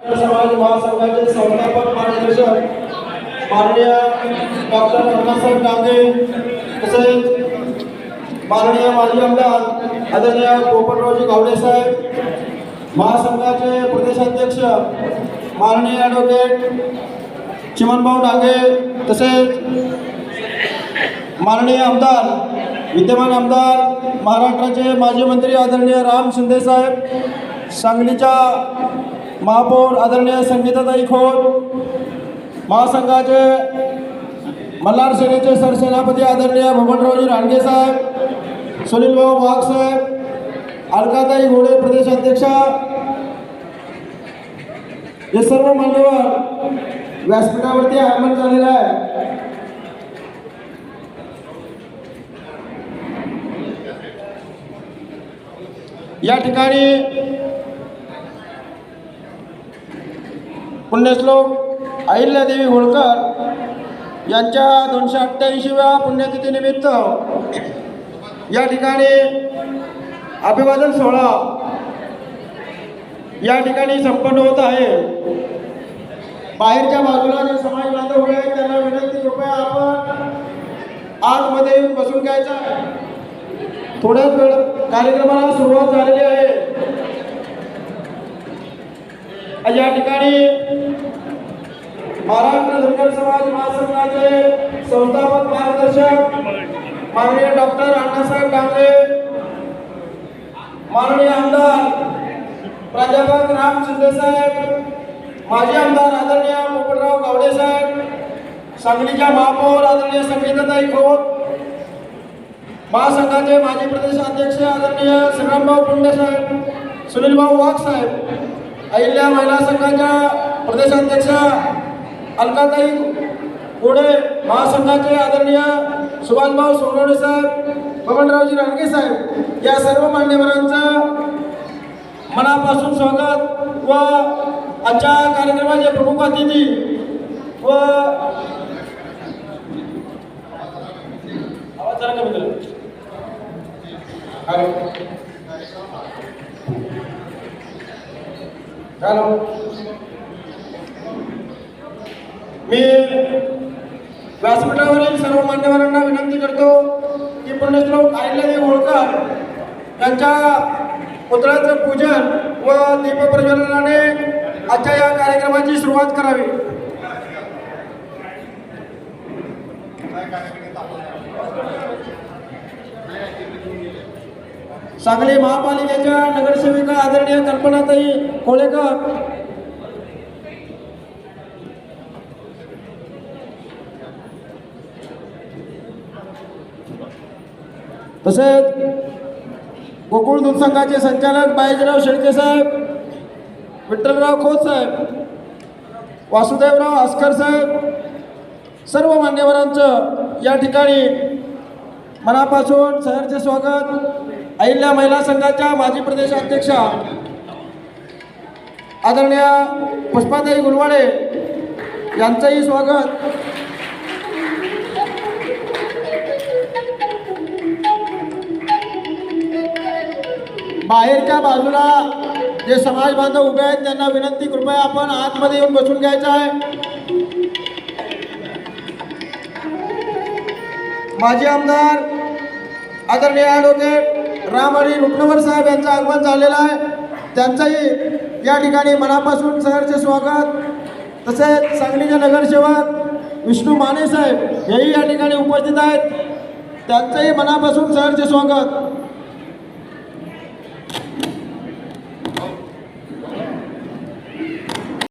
समाज महासंघाचे संस्थापक मार्गदर्शक माननीय डॉक्टर अण्णासाहेब डांगे तसेच माननीय माजी आमदार आदरणीय पोपटरावजी गावडे साहेब महासंघाचे प्रदेशाध्यक्ष माननीय ॲडव्होकेट चिमनभाऊ डांगे तसेच माननीय आमदार विद्यमान आमदार महाराष्ट्राचे माजी मंत्री आदरणीय राम शिंदे साहेब सांगलीच्या महापौर आदरणीय संगीताताई खोत महासंघाचे मल्हार सेनेचे सरसेनापती आदरणीय भगवानरावजी रानगे साहेब सुनीलभाऊ वाघ साहेब अलकाताई घोडे प्रदेशाध्यक्षा हे सर्व मान्यवर व्यासपीठावरती आगमन झालेलं आहे. या ठिकाणी पुण्यश्लोक अहिल्यादेवी होळकर यांच्या दोनशे अठ्ठ्याऐंशीव्या पुण्यतिथीनिमित्त या ठिकाणी अभिवादन सोहळा या ठिकाणी संपन्न होत आहे. बाहेरच्या बाजूला जे समाज बांधव उभे आहेत त्यांना विनंती कृपया आपण आतमध्ये येऊन बसून घ्यायचं आहे. थोड्याच वेळ कार्यक्रमाला सुरुवात झालेली आहे. या ठिकाणी महाराष्ट्र धनगर समाज महासंघाचे संस्थापक मार्गदर्शक माननीय डॉक्टर अण्णासाहेब डांगरे माननीय आमदार प्राध्यापक राम शिंदे साहेब माजी आमदार आदरणीय पोपटराव गावडे साहेब सांगलीच्या महापौर आदरणीय संगीताताई खोत महासंघाचे माजी प्रदेश अध्यक्ष आदरणीय श्रीरामभाऊ पुंडे साहेब सुनीलभाऊ वाघ साहेब अहिल्या महिला संघाच्या प्रदेशाध्यक्षा अलकाताई पुढे महासंघाचे आदरणीय सुभाषभाऊ सोनवणे साहेब बबनरावजी राणगे साहेब या सर्व मान्यवरांचं मनापासून स्वागत व आजच्या कार्यक्रमाचे प्रमुख अतिथी व हॅलो. हॅलो हॅलो मी व्यासपीठावरील सर्व मान्यवरांना विनंती करतो की पुण्यश्लोक आहिल्यादेवी होळकर यांच्या पुतळ्याचं पूजन व दीपप्रज्वलनाने आजच्या या कार्यक्रमाची सुरुवात करावी. सांगली महापालिकेच्या नगरसेविका आदरणीय कल्पनाताई कोळेकर तसेच गोकुळ दूध संघाचे संचालक बायजीराव शेळके साहेब विठ्ठलराव खोत साहेब वासुदेवराव आस्कर साहेब सर्व मान्यवरांचं या ठिकाणी मनापासून सहरचे स्वागत. अहिल्या महिला संघाच्या माजी प्रदेशाध्यक्षा आदरणीय पुष्पाताई गुलवाडे यांचंही स्वागत. बाहेरच्या बाजूला जे समाज बांधव उभे आहेत त्यांना विनंती कृपया आपण आतमध्ये येऊन बसून घ्यायचं आहे. माजी आमदार आदरणीय ॲडव्होकेट राम आणि रुक्नवर साहेब यांचं आगमन झालेलं आहे. त्यांचंही या ठिकाणी मनापासून सहरचे स्वागत. तसेच सांगलीचे नगरसेवक विष्णू माने साहेब हेही या ठिकाणी उपस्थित आहेत. त्यांचंही मनापासून सहरचे स्वागत.